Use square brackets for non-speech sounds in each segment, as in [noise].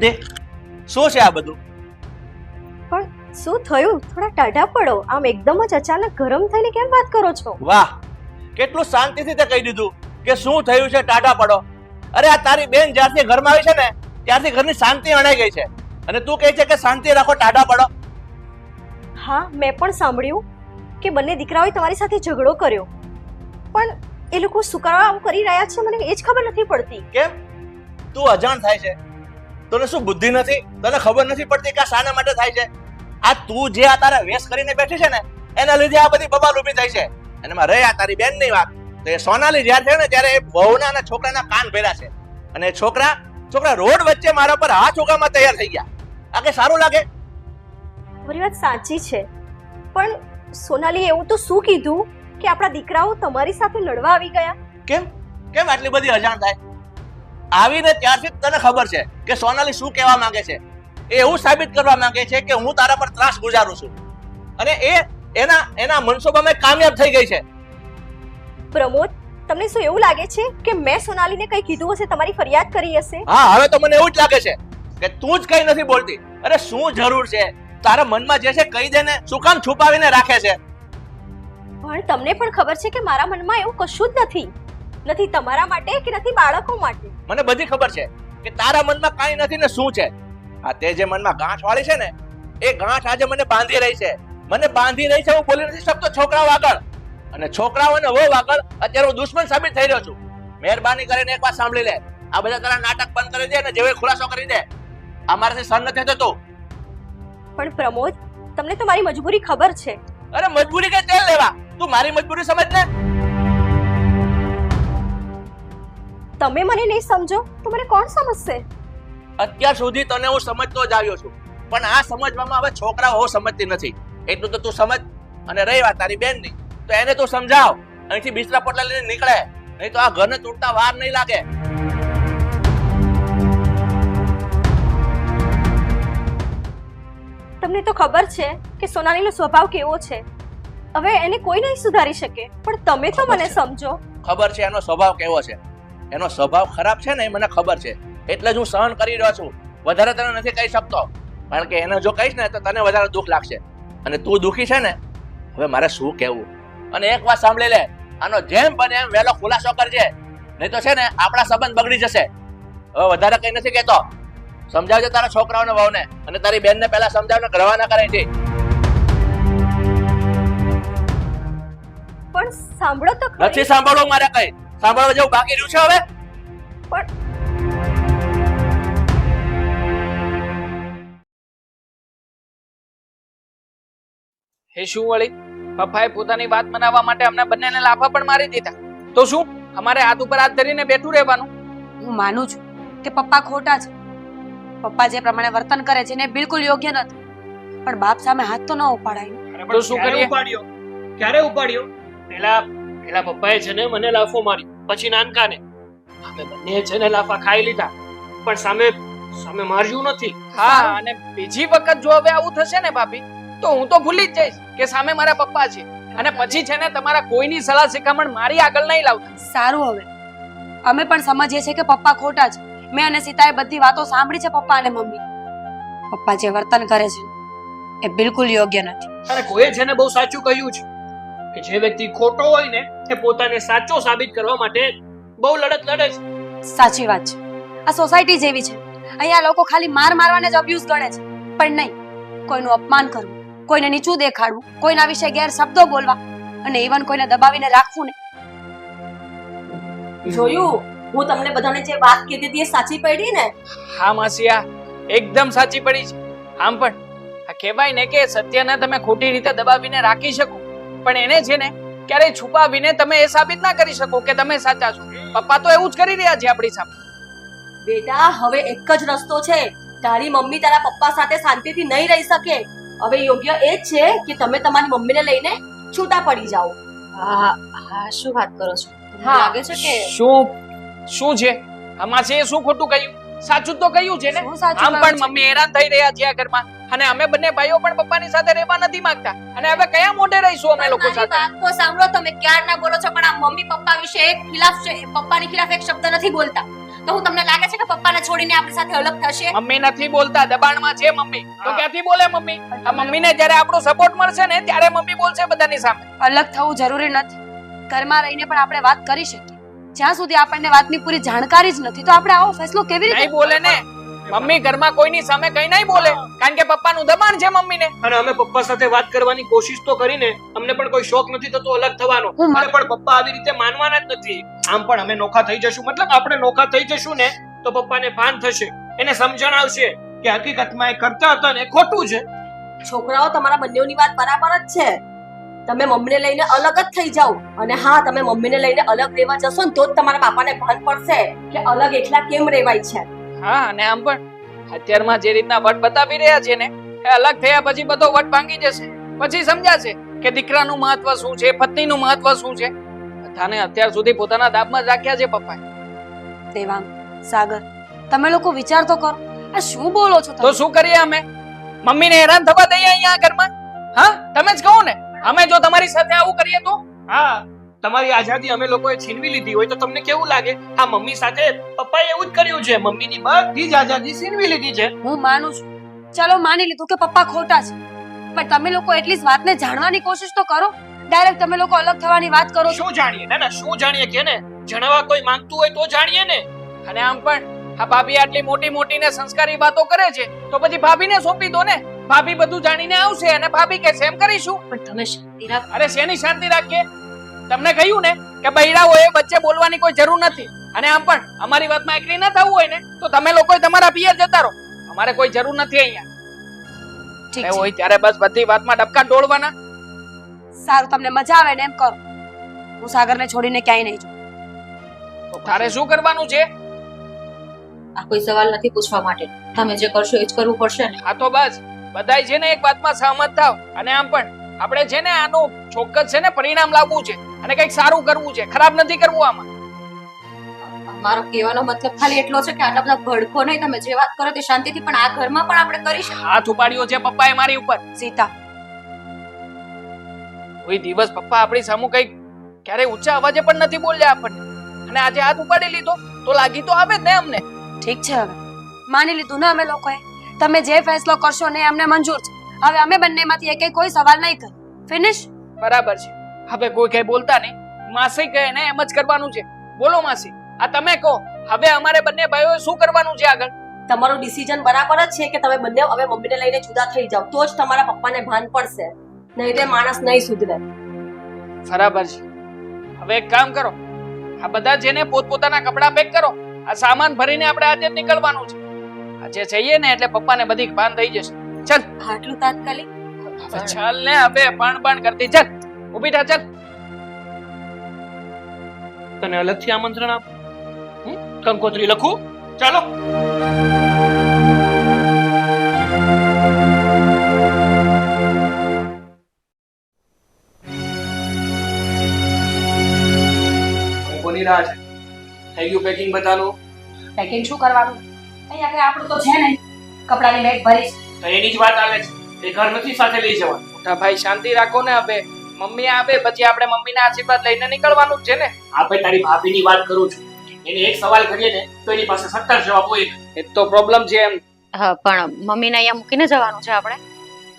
દીપ્તિ શું છે આ બધું? પણ શું થયું? થોડા ટાઢા પડો. આમ એકદમ જ અચાનક ગરમ થઈને કેમ વાત કરો છો? વાહ! કેટલું શાંતિથી તે કહી દીધું કે શું થયું છે? ટાટા પડો. અરે આ તારી બેન જ્યારથી ઘરમાં આવી છે ને ત્યારથી ઘરની શાંતિ અણાઈ ગઈ છે. અને તું કહે છે કે શાંતિ રાખો ટાટા પડો. હા મેં પણ સાંભળ્યું કે બંને દીકરાઓએ તમારી સાથે ઝઘડો કર્યો. પણ એ લોકો શું કરવા આવું કરી રહ્યા છે? મને એ જ ખબર નથી પડતી. કેમ? તું અજાણ થાય છે. તને શું બુદ્ધિ નથી? તને ખબર નથી પડતી કે આ શાના માટે થાય છે? આ તું જે આ તારા વેશ કરીને બેઠી છે ને એના લીધે આ બધી બબાલ ઊભી થઈ છે. અને મારે રહી આ તારી બેનની વાત. તો એ સોનાલી જ્યારે છે ને ત્યારે એ બહુના અને છોકરાના કાન ભેરા છે. અને છોકરા છોકરા રોડ વચ્ચે મારા પર હાથ ઉગામાં તૈયાર થઈ ગયા. આ કે સારું લાગે? તમારી વાત સાચી છે. પણ સોનાલી એવું તો શું કીધું? કે આપણા દીકરાઓ તમારી સાથે લડવા આવી ગયા? કેમ? કેમ આટલી બધી અજાણ થાય? આવીને ત્યારથી તને ખબર છે કે સોનાલી શું કહેવા માંગે છે. એ એવું સાબિત કરવા માંગે છે કે હું તારા પર ત્રાસ ગુજારું છું. અને એ એના એના મનસોબામાં કામયાબ થઈ ગઈ છે. પ્રમોદ તમને શું એવું લાગે છે કે મેં સોનાલીને કંઈ કીધું હશે તમારી ફરિયાદ કરી હશે? હા હવે તો મને એવું જ લાગે છે કે તું જ કઈ નથી બોલતી. અરે શું જરૂર છે? તારા મનમાં જે છે કહી દેને શું કામ છુપાવીને રાખે છે? પણ તમને પણ ખબર છે કે મારા મનમાં એવું કશું જ નથી. નથી તમારા માટે કે નથી બાળકો માટે? મને બધી ખબર છે કે તારા મનમાં કાંઈ નથી ને શું છે? આ તે જે મનમાં ગાંઠ વાળી છે ને એ ગાંઠ આજે મને બાંધી રહી છે. મને બાંધી રહી છે હું બોલી નથી શકતો છોકરાઓ આગળ. અને છોકરાઓ અને વહુ આગળ અત્યારે હું દુશ્મન સાબિત થઈ રહ્યો છું. મહેરબાની કરીને એક વાત સાંભળી લે. આ બધા તારા નાટક બંધ કરી દે અને જેવો ખુલાસો કરી દે. આ મારાથી સહન નથી થતો પણ પ્રમોદ તમને તો મારી મજબૂરી ખબર છે. અરે મજબૂરી કે તેલ લેવા? તું મારી મજબૂરી સમજ ને તમે મને નહીં સમજો તો મને કોણ સમજશે? અત્યાર સુધી તને હું સમજતો જ આવ્યો છું. પણ આ સમજવામાં હવે છોકરાઓ સમજતી નથી. એટલું તો તું સમજ અને રહી વાત તારી બેનની. તો એને તું સમજાવ. અહીંથી બિસ્તરા પોટલા લઈને નીકળે. નહીં તો આ ઘરને તૂટતા વાર નહીં લાગે. તમને તો ખબર છે કે સોનાલીનો સ્વભાવ કેવો છે. હવે એને કોઈ નહીં સુધારી શકે. પણ તમે તો મને સમજો. ખબર છે એનો સ્વભાવ કેવો છે. એનો સ્વભાવ ખરાબ છે ને એ મને ખબર છે. એટલે જ હું સહન કરી રહ્યો છું. વધારે તને નથી કહી શકતો. કારણ કે એને જો કહીશ ને તો તને વધારે દુઃખ લાગશે. અને તું દુઃખી છે ને હવે મારે શું કહેવું? અને એક વાત સાંભળી લે. આનો જેમ બને એમ વહેલો ખુલાસો કરજે. નહીં તો છે ને આપણા સંબંધ બગડી જશે. હવે વધારે કંઈ નથી કહેતો. સમજાવજે તારા છોકરાઓને વહુને. અને તારી બેનને પહેલા સમજાવને રવાના કરે છે. પણ સાંભળો તો નથી સાંભળવું મારે કઈ. સાંભળવા જેવું બાકી રહ્યું છે હવે? પણ હે શું વળી? પપ્પાએ પોતાની વાત મનાવવા માટે અમને બંનેને લાફા પણ મારી દીધા. તો શું? અમારે હાથ ઉપર હાથ ધરીને બેઠું રહેવાનું? હું માનું છું કે પપ્પા ખોટા છે. પપ્પા જે પ્રમાણે વર્તન કરે છે ને બિલકુલ યોગ્ય નથી. પણ બાપ સામે હાથ તો ન ઉપાડાય તો શું કરીએ? ઉપાડ્યો? ક્યારે ઉપાડ્યો? પેલા પેલા પપ્પાએ છે ને મને લાફો મારી પછી નાનકાને. અમે બંને છે ને લાફા ખાઈ લીધા પણ સામે સામે માર્યું નથી. હા અને બીજી વખત જો હવે આવું થશે ને ભાભી તો હું તો ભૂલી જ જઈશ કે સામે મારા પપ્પા છે. અને પછી છે ને તમારા કોઈની સલાહ શિખામણ મારી આગળ નહીં લાવતા. સારું હવે. અમે પણ સમજીએ છીએ કે પપ્પા ખોટા છે. મેં અને સીતાએ બધી વાતો સાંભળી છે પપ્પા અને મમ્મી. પપ્પા જે વર્તન કરે છે એ બિલકુલ યોગ્ય નથી. અને કોઈ છે ને બહુ સાચું કહ્યું છે. કે જે વ્યક્તિ ખોટો હોય ને એ પોતાને સાચો સાબિત કરવા માટે બહુ લડત લડે છે. સાચી વાત છે. આ સોસાયટી જેવી છે. અહીંયા લોકો ખાલી માર મારવાને જ અબ્યુઝ ગણે છે. પણ નહીં કોઈનું અપમાન કરવું કોઈને નીચું દેખાડવું કોઈના વિશે ગેર શબ્દો બોલવા અને ઈવન કોઈને દબાવીને રાખવું ને. જોયું? હું તમને બધાને જે વાત કીધી હતી એ સાચી પડી ને? હા માસિયા એકદમ સાચી પડી છે. આમ પણ આ કહેવાય ને કે સત્યને તમે ખોટી રીતે દબાવીને રાખી શકો. પણ એને છે ને ક્યારેય છુપાવીને તમે એ સાબિત ના કરી શકો કે તમે સાચા છો. પપ્પા તો એવું જ કરી રહ્યા છે આપણી સામે. બેટા હવે એક જ રસ્તો છે. તારી મમ્મી તારા પપ્પા સાથે શાંતિથી નહીં રહી શકે. હવે યોગ્ય એ જ છે કે તમે તમારી મમ્મીને લઈને છૂટા પડી જાઓ. હા હા શું વાત કરો છો? હા. લાગે છે કે શું શું છે? આમાં છે શું ખોટું કહ્યું? સાચું તો કહ્યું છે ને? આમ પણ મમ્મી હેરાન થઈ રહ્યા છે આ ઘરમાં. અને અમે બંને ભાઈઓ પણ પપ્પાની સાથે રહેવા નથી માંગતા. અને હવે કયા મોઢે રહીશું અમે લોકો સાથે? વાત તો સાંભળો તમે ક્યાર ના બોલો છો પણ આ મમ્મી પપ્પા વિશે એક ખિલાફ છે પપ્પાની ખિલાફ એક શબ્દ નથી બોલતા. તો હું તમને લાગે છે કે પપ્પાને છોડીને આપણી સાથે અલગ થશે? મમ્મી નથી બોલતા દબાણમાં છે મમ્મી. તો ક્યાંથી બોલે મમ્મી? આ મમ્મીને જ્યારે આપણો સપોર્ટ મળશે ને ત્યારે મમ્મી બોલશે બધાની સામે. અલગ થવું જરૂરી નથી. ઘરમાં રહીને પણ આપણે વાત કરી શકીએ. જ્યાં સુધી આપણને વાતની પૂરી જાણકારી જ નથી તો આપણે આવો ફેસલો કેવી રીતે બોલે ને. મમ્મી ઘરમાં કોઈની સામે કઈ નહીં બોલે કારણ કે પપ્પાનું દબાણ છે મમ્મીને. અને અમે પપ્પા સાથે વાત કરવાની કોશિશ તો કરીને અમને પણ કોઈ શોખ નથી થતો અલગ થવાનો. અને પણ પપ્પા આવી રીતે માનવાના જ નથી. આમ પણ અમે નોખા થઈ જશું. મતલબ આપણે નોખા થઈ જશું ને તો પપ્પાને ભાન થશે. એને સમજણ આવશે કે હકીકતમાં એ કરતા હતા ને ખોટું છે. છોકરાઓ તમારા બંનેની વાત બરાબર જ છે. તમે મમ્મીને લઈને અલગ જ થઈ જાઓ. અને હા તમે મમ્મીને લઈને અલગ રહેવા જશો ને તો જ તમારા બાપાને ભાન પડશે કે અલગ એકલા કેમ રહેવાય છે. હા અને આમ પણ. અત્યારમાં જે રીતના વટ બતાવી રહ્યા છે ને એ અલગ થયા પછી બધો વટ ભાંગી જશે. પછી સમજાશે કે દીકરાનું મહત્વ શું છે પત્નીનું મહત્વ શું છે. બધાને અત્યાર સુધી પોતાના દાબમાં જ રાખ્યા છે પપ્પાએ. દેવાંગ સાગર તમે લોકો વિચાર તો કરો. આ શું બોલો છો તો શું કરીએ અમે? મમ્મીને હેરાન થવા દઈએ અહીંયા ઘરમાં હા તમે જ કહો ને. અમે જો તમારી સાથે આવું કરીએ તો? હા. તમારી આઝાદી અમે લોકોએ છીનવી લીધી હોય તો તમને કેવું લાગે? આ મમ્મી સાથે પપ્પાએ એવું જ કર્યું છે મમ્મીની બધી જ આઝાદી છીનવી લીધી છે. હું માનું છું. ચલો માની લીધું કે પપ્પા ખોટા છે. પણ તમે લોકો એટલી વાતને જાણવાની કોશિશ તો કરો. ડાયરેક્ટ તમે લોકો અલગ થવાની વાત કરો શું જાણીએ? ના ના શું જાણીએ? કે ને? જણાવવા કોઈ માંગતું હોય તો જાણીએ ને. અને આમ પણ આ ભાભી આટલી મોટી મોટી ને સંસ્કારી વાતો કરે છે તો પછી ભાભીને સોંપી દો ને. ભાભી બધું જાણીને આવશે અને ભાભી કે એમ કરીશું. પણ તમે શાંતિ રાખો. અરે શેની શાંતિ રાખીએ? તમને કહ્યું ને કે બૈરાઓએ વચ્ચે બોલવાની કોઈ જરૂર નથી. અને આમ પણ અમારી વાતમાં એગ્રી ન થવું હોય ને તો તમે લોકો તમારા પિયર જતા રહો. અમારે કોઈ જરૂર નથી અહીંયા. ઠીક છે. હોય ત્યારે બસ બધી વાતમાં ડબકા ડોળવાના સારું તમને મજા આવે ને એમ કરો. હું સાગરને છોડીને ક્યાંય નહીં જાઉં. તો તારે શું કરવાનું છે? આ કોઈ સવાલ નથી પૂછવા માટે. તમે જે કરશો એ જ કરવું પડશે ને. આ તો બસ. બધાય છે ને એક વાતમાં સહમત થાવ. અને આમ પણ આપણે છે ને આનું ચોક્કસ છે ને પરિણામ લાવવું છે. અને કંઈક સારું કરવું છે ખરાબ નથી કરવું આમાં. મારો કહેવાનો મતલબ ખાલી એટલો છે કે આટલા બધા ભડકો નહીં તમે જે વાત કરો તે શાંતિથી પણ આ ઘરમાં પણ આપણે કરી શકીએ. હાથ ઉપાડ્યો છે પપ્પાએ મારી ઉપર. સીતા. કોઈ દિવસ પપ્પા આપણી સામે કંઈક ક્યારે ઊંચા અવાજે પણ નથી બોલ્યા આપણને. અને આજે હાથ ઉપાડી લીધો તો લાગી તો આવે જ ને અમને. ઠીક છે હવે. માની લીધું ને અમે લોકોએ. તમે જે ફેસલો કરશો ને અમને મંજૂર છે. હવે અમે બંનેમાંથી એકે કોઈ સવાલ નહીં કરે ફિનિશ? બરાબર છે. હવે કોઈ કઈ બોલતા નહીં. માસી કહે ને એમ જ કરવાનું છે. બોલો માસી આ તમે કહો હવે અમારે બંને ભાઈઓએ શું કરવાનું છે આગળ? તમારું ડિસિઝન બરાબર જ છે કે તમે બંને હવે મમ્મીને લઈને જુદા થઈ જાઓ. તો જ તમારા પપ્પાને ભાન પડશે. નહીં તે માણસ નહીં સુધરે. બરાબર છે. હવે એક કામ કરો આ બધા જેને પોતપોતાના કપડાં પેક કરો આ સામાન ભરીને આપણે આજે નીકળવાનું છે. આજે જઈએ ને એટલે પપ્પાને બધી ભાન થઈ જશે. ચાલ. આટલું તાત્કાલિક? ચાલ ને હવે પાણ પણ કરતી ચાલ. ઊભી થા ચાલ. તને અલગથી આમંત્રણ આપ? હમ? કંકોત્રી લખું? ચાલો. કોની રાહ છે? થઈ ગયું પેકિંગ બધાનું? પેકિંગ શું કરવાનું? અહીંયા કઈ આપણું તો છે નહીં. કપડાની બેગ ભરીશ. તો એની જ વાત આવે છે. એ ઘર નથી સાથે લઈ જવાનું. મોટા ભાઈ શાંતિ રાખો ને હવે મમ્મી આવે પછી આપણે મમ્મીના આશીર્વાદ લઈને નીકળવાનું જ છે ને? આપણે તારી ભાભીની વાત કરું છું. એને એક સવાલ કરીએ ને તો એની પાસે સત્તર જવાબ હોય. એ તો પ્રોબ્લેમ છે એમ. હા પણ મમ્મીને અહીંયા મૂકીને જવાનું છે આપણે?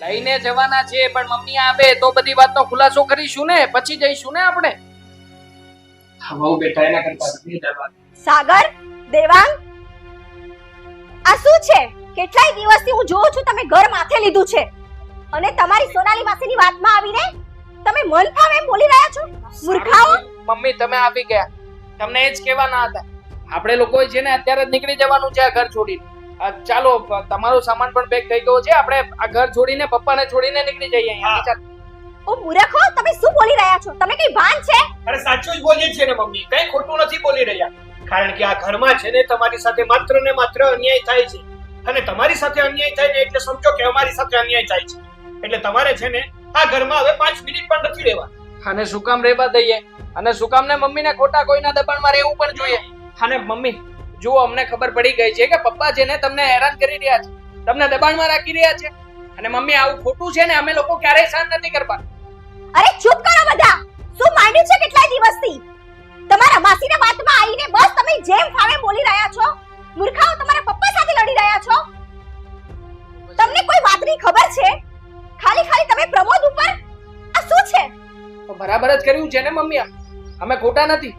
લઈને જવાના છે પણ મમ્મી આવે તો બધી વાતનો ખુલાસો કરીશું ને પછી જઈશું ને આપણે? બહુ બેટા એના કરતા સાગર દેવાંગ આ શું છે? કેટલાય દિવસથી હું જોઉં છું તમે ઘર માથે લીધું છે. અને તમારી સોનાલી માસીની વાતમાં આવીને તમે મન ફાવે એમ બોલી રહ્યા છો? મૂર્ખાઓ. મમ્મી તમે આવી ગયા. તમને એ જ કહેવાના હતા. આપણે લોકોએ છે ને અત્યારે જ નીકળી જવાનું છે આ ઘર છોડીને. ચાલો તમારો સામાન પણ પેક થઈ ગયો છે. આપણે આ ઘર છોડીને પપ્પાને છોડીને નીકળી જઈએ અહીંયા. ચાલ. ઓ મૂર્ખો તમે શું બોલી રહ્યા છો? તમે કઈ ભાન છે? અરે સાચું જ બોલીએ છીએ ને મમ્મી. કઈ ખોટું નથી બોલી રહ્યા. કારણ કે આ ઘરમાં છે ને તમારી સાથે માત્ર ને માત્ર અન્યાય થાય છે. અને તમારી સાથે અન્યાય થાય ને એટલે સમજો કે અમારી સાથે અન્યાય થાય છે. એટલે તમારે છે ને આ ઘરમાં હવે પાંચ મિનિટ પણ નથી રહેવા અને શું કામ રહેવા દઈએ? અને શું કામ ને મમ્મીને ખોટા કોઈના દબાણમાં રહેવું પણ જોઈએ? અને મમ્મી જુઓ અમને ખબર પડી ગઈ છે કે પપ્પા જેને તમને હેરાન કરી રહ્યા છે તમને દબાણમાં રાખી રહ્યા છે. અને મમ્મી આવું ખોટું છે ને અમે લોકો ક્યારેય સહન નથી કરતા અરે ચૂપ કરો બધા! શું માંડ્યું છે કેટલા દિવસથી? તમારા માસીના વાતમાં આવીને બસ તમે જેમ ફાવે બોલી રહ્યા છો? મૂર્ખાઓ તમારા પપ્પા સાથે લડી રહ્યા છો? તમને કોઈ વાતની ખબર છે? ખાલી ખાલી તમે પ્રમોદ ઉપર? આ શું છે? તો બરાબર જ કર્યું છે ને મમ્મી અમે ખોટા નથી.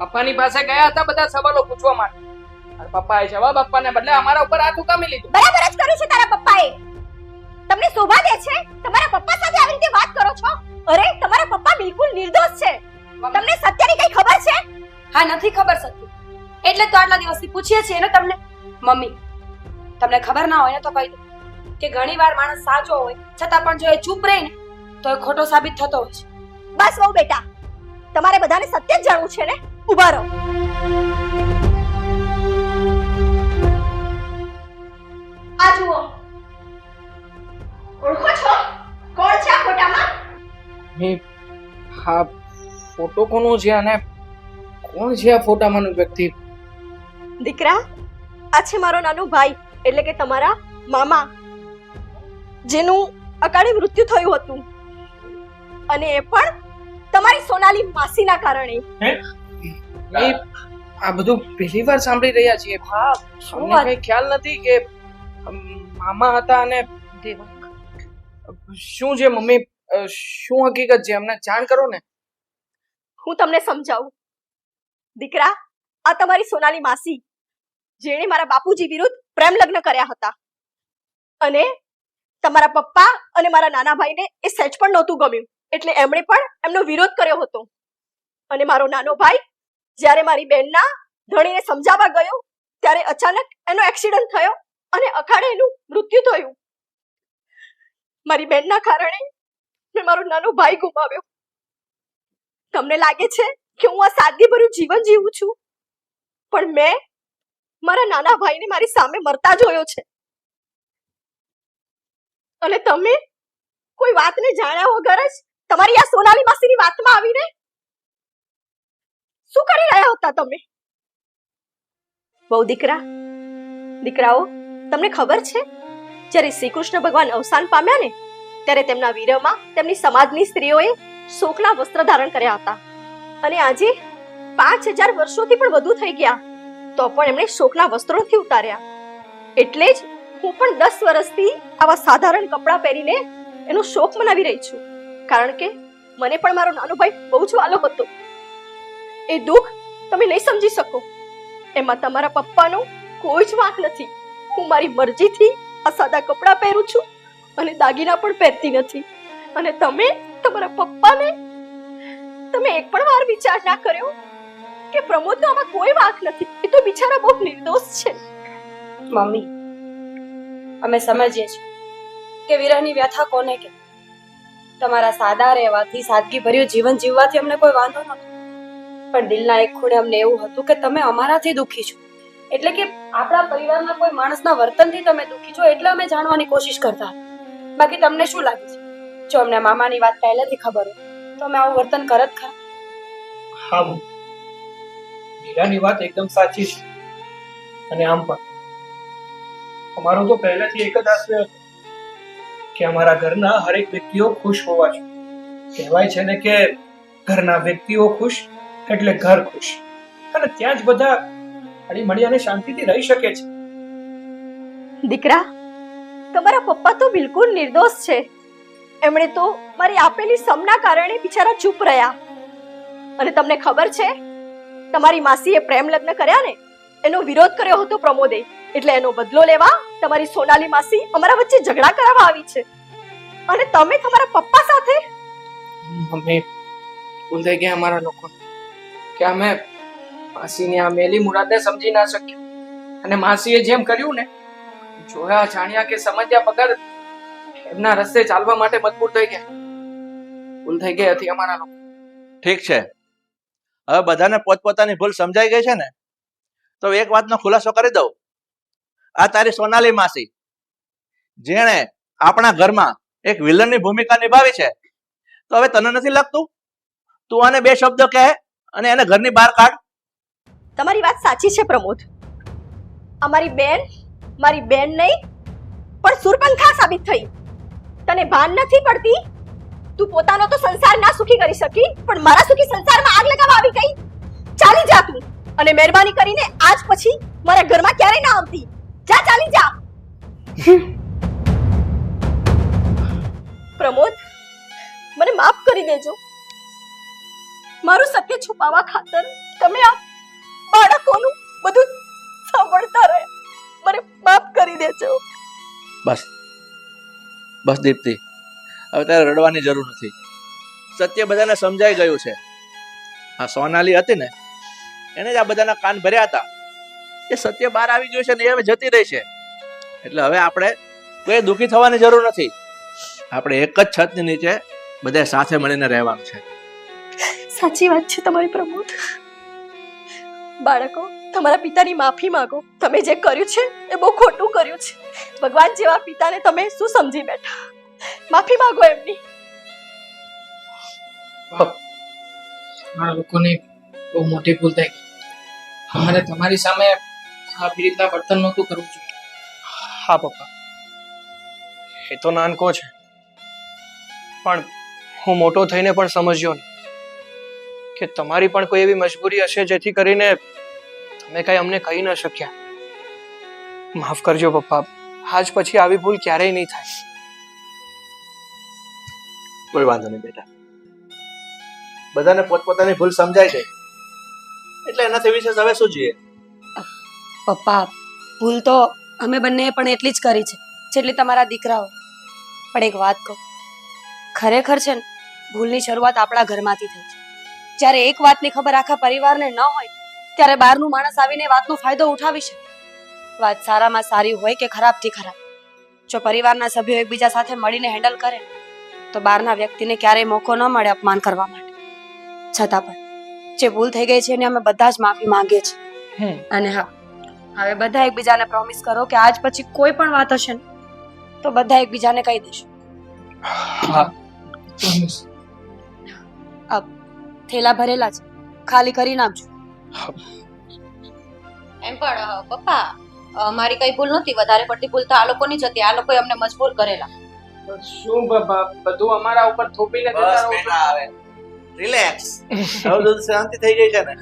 પપ્પાની પાસે ગયા હતા બધા સવાલો પૂછવા માટે. અને પપ્પાએ જવાબ આપવાને બદલે અમારા ઉપર હાથ ઉકામી લીધું. બરાબર જ કર્યું છે તારા પપ્પાએ. તમને શોભા દે છે? તમારા પપ્પા સાથે આવી રીતે વાત કરો છો? અરે તમારા પપ્પા બિલકુલ નિર્દોષ છે. તમને સત્યની કઈ ખબર છે? હા નથી ખબર સત્ય. એટલે તો આટલા દિવસથી પૂછીએ છીએ ને તમને. મમ્મી તમને ખબર ના હોય ને તો કહી દો. કે ઘણીવાર માણસ સાચો હોય છતાં પણ જો એ ચૂપ રહે ને તો એ ખોટો સાબિત થતો હોય છે. બસ બહુ બેટા તમારે બધાને સત્ય જ જાણવું છે ને? ઊભા રહો. આ જુઓ. ઓળખો છો? કોણ છે આ ફોટામાં? હા ફોટો કોનો છે અને કોણ છે આ ફોટામાંનો વ્યક્તિ? દીકરા આ છે મારો નાનો ભાઈ એટલે કે તમારા મામા. જેનું અકાળે મૃત્યુ થયું હતું. અને એ પણ તમારી સોનાલી માસીના કારણે. એ આ બધું પહેલી વાર સાંભળી રહ્યા છીએ. હા શું કઈ ખ્યાલ નથી કે મામા હતા અને શું છે મમ્મી શું હકીકત છે? અમને જાણ કરો ને. હું તમને સમજાવું. દીકરા આ તમારી સોનાલી માસી જેણે મારા બાપુજી વિરુદ્ધ પ્રેમ લગ્ન કર્યા હતા. અને તમારા પપ્પા અને મારા નાના ભાઈને એ સહેજ પણ નહોતું ગમ્યું. એટલે એમણે પણ એમનો વિરોધ કર્યો હતો. અને મારો નાનો ભાઈ, જ્યારે મારી બહેનના ધણીને સમજાવવા ગયો, ત્યારે અચાનક એનો એક્સિડન્ટ થયો અને અખાડે એનું મૃત્યુ થયું. મારી બહેનના કારણે મેં મારો નાનો ભાઈ ગુમાવ્યો. તમને લાગે છે કે હું આ સાદગીભર્યું જીવન જીવું છું, પણ મેં મારા નાના ભાઈને મારી સામે મરતા જોયો છે. અને તમે? કોઈ વાતને જાણ્યા વગર જ તમારી આ સોનાલી માસીની વાતમાં આવીને? શું કરી રહ્યા હતા તમે? બહુ દીકરા, દીકરાઓ, તમને ખબર છે? જ્યારે શ્રી કૃષ્ણ ભગવાન અવસાન પામ્યા ને, ત્યારે તેમના વીરમાં તેમની સમાજની સ્ત્રીઓએ શોકના વસ્ત્ર ધારણ કર્યા હતા. અને આજે પાંચ હજાર વર્ષોથી પણ વધુ થઈ ગયા, તો પણ એમણે શોકના વસ્ત્રો નથી ઉતાર્યા. એટલે જ હું પણ દસ વર્ષથી આવા સાધારણ કપડાં પહેરીને એનો શોખ મનાવી રહી છું. કારણ કે મને પણ મારો નાનો ભાઈ બહુ જ વાલો હતો. એ દુઃખ તમે નહીં સમજી શકો. એમાં તમારા પપ્પાનો કોઈ જ વાંક નથી. હું મારી મરજીથી આ સાદા કપડાં પહેરું છું અને દાગીના પણ પહેરતી નથી. અને તમે તમારા પપ્પાને તમે એક પણ વાર વિચાર ના કર્યો કે પ્રમોદનો આમાં કોઈ વાંક નથી. એ તો બિચારા બહુ નિર્દોષ છે. મમ્મી અમે સમજીએ છીએ કે વિરહની વ્યથા કોને કે તમારા સાદા રહેવાથી સાદગી ભર્યું જીવન જીવવાથી અમને કોઈ વાંધો નહોતો. પણ દિલના એક ખૂણે અમને એવું હતું કે તમે અમારાથી દુખી છો. એટલે કે આપણા પરિવારના કોઈ માણસના વર્તનથી તમે દુખી છો એટલે અમે જાણવાની કોશિશ કરતા બાકી તમને શું લાગે છે? જો અમને મામાની વાત પહેલેથી ખબર હોય, તો અમે આવું વર્તન કરત ખરા? હા મીરાની વાત એકદમ સાચી છે. અને આમ પણ. અમારો તો પહેલેથી એક જ આશય હતો કે અમારા ઘરના હરેક વ્યક્તિઓ ખુશ હોવા જોઈએ. કહેવાય છે ને કે ઘરના વ્યક્તિઓ ખુશ એટલે ઘર ખુશ. અને ત્યાં જ બધા હળી મળી અને શાંતિથી રહી શકે છે. દીકરા, તમારા પપ્પા તો બિલકુલ નિર્દોષ છે. એમણે તો મારી આપેલી સમના કારણે બિચારા ચૂપ રહ્યા. અને તમને ખબર છે, તમારી માસીએ પ્રેમ લગ્ન કર્યા ને એનો વિરોધ કર્યો હતો પ્રમોદે, એટલે એનો બદલો લેવા તમારી સોનાલી માસી અમારા વચ્ચે ઝઘડા કરાવવા આવી છે. અને તમે તમારા પપ્પા સાથે? મમ્મી ભૂલાઈ ગયા અમારા લોકો કે અમે માસીની આ મેલી મુરાદને સમજી ના શક્યા. અને માસીએ જેમ કર્યું ને જોયા જાણ્યા કે સમજ્યા વગર એમના રસ્તે ચાલવા માટે મજબૂર થઈ ગયા. ભૂલ થઈ ગઈ હતી અમારા લોકો. ઠીક છે. હવે બધાને પોતપોતાની ભૂલ સમજાઈ ગઈ છે ને? તો એક વાતનો ખુલાસો કરી દઉં. આ તારી સોનાલી માસી જેણે આપણા ઘરમાં એક વિલનની ભૂમિકા નિભાવી છે. તો હવે તને નથી લાગતું? તું આને બે શબ્દો કહે અને એને ઘરની બહાર કાઢ. તમારી વાત સાચી છે પ્રમોદ. અમારી બેન, મારી બેન નહીં, પણ સુરપંખા સાબિત થઈ. તને ભાન નથી પડતી? તું પોતાનો તો સંસાર ના સુખી કરી શકી, પણ મારા સુખી સંસારમાં આગ લગાવવા આવી ગઈ? ચાલી જા તું અને મહેરબાની કરીને આજ પછી મારા ઘરમાં ક્યારેય ના આવતી. જા ચાલી જા. પ્રમોદ મને માફ કરી દેજો. મારું સત્ય છુપાવવા ખાતર તમે આ બાળકોનું બધું સાંભળતા રહે. મને માફ કરી દેજો. બસ. બસ દીપ્તિ હવે તારે રડવાની જરૂર નથી. સત્ય બધાને સમજાઈ ગયું છે. આ સોનાલી હતી ને એને જ આ બધાના કાન ભર્યા હતા. એ સત્ય બહાર આવી ગયું છે ને એ હવે જતી રહી છે. એટલે હવે આપણે કોઈ દુઃખી થવાની જરૂર નથી. આપણે એક જ છત નીચે બધા સાથે મળીને રહેવાનું છે. સાચી વાત છે તમારી પ્રમોદ. બાળકો તમારા પિતાની માફી માંગો. તમે જે કર્યું છે એ બહુ ખોટું કર્યું છે. ભગવાન જેવા પિતાને તમે શું સમજી બેઠા? માફી માંગો એમની. આ લોકોની બહુ મોટી ભૂલ થઈ ગઈ. અમારે તમારી સામે આવી રીતના વર્તન નહોતું કરવું જોઈએ હા પપ્પા. એ તો નાનકો છે. પણ હું મોટો થઈને પણ સમજ્યો નહીં કે તમારી પણ કોઈ એવી મજબૂરી હશે જેથી કરીને તમે કઈ અમને કહી ન શક્યા. માફ કરજો પપ્પા. આજ પછી આવી ભૂલ ક્યારેય નહીં થાય. કોઈ વાંધો નહીં બેટા. બધાને પોતપોતાની ભૂલ સમજાય છે. એટલે એનાથી વિશેષ હવે શું જોઈએ? પપ્પા ભૂલ તો અમે બંને પણ એટલી જ કરી છે જેટલી તમારા દીકરાઓ. પણ એક વાત કહું ખરેખર છે ને ભૂલની શરૂઆત આપણા ઘરમાંથી થઈ છે. જ્યારે એક વાતની ખબર આખા પરિવારને ન હોય ત્યારે બહારનું માણસ આવીને વાતનો ફાયદો ઉઠાવી શકે. વાત સારામાં સારી હોય કે ખરાબથી ખરાબ? જો પરિવારના સભ્યો એકબીજા સાથે મળીને હેન્ડલ કરે તો બહારના વ્યક્તિને ક્યારેય મોકો ન મળે અપમાન કરવા માટે. છતાં પણ જે ભૂલ થઈ ગઈ છે એને અમે બધા જ માફી માંગીએ છીએ. અને હા હવે બધા એકબીજાને પ્રોમિસ કરો કે આજ પછી કોઈ પણ વાત હશે ને તો બધા એકબીજાને કહી દેશું હા. થેલા ભરેલા છે. ખાલી કરી નાખજો. એમ પણ અ, પપ્પા અમારી કઈ ભૂલ નહોતી? વધારે પડતી ભૂલ તો આ લોકોની જ હતી. આ લોકોએ અમને મજબૂર કરેલા. શું બાબા બધું અમારા ઉપર થોપીને જતા બસ રહો? છો? બેટા હવે. રિલેક્સ [laughs] હવે તો શાંતિ થઈ ગઈ છે ને.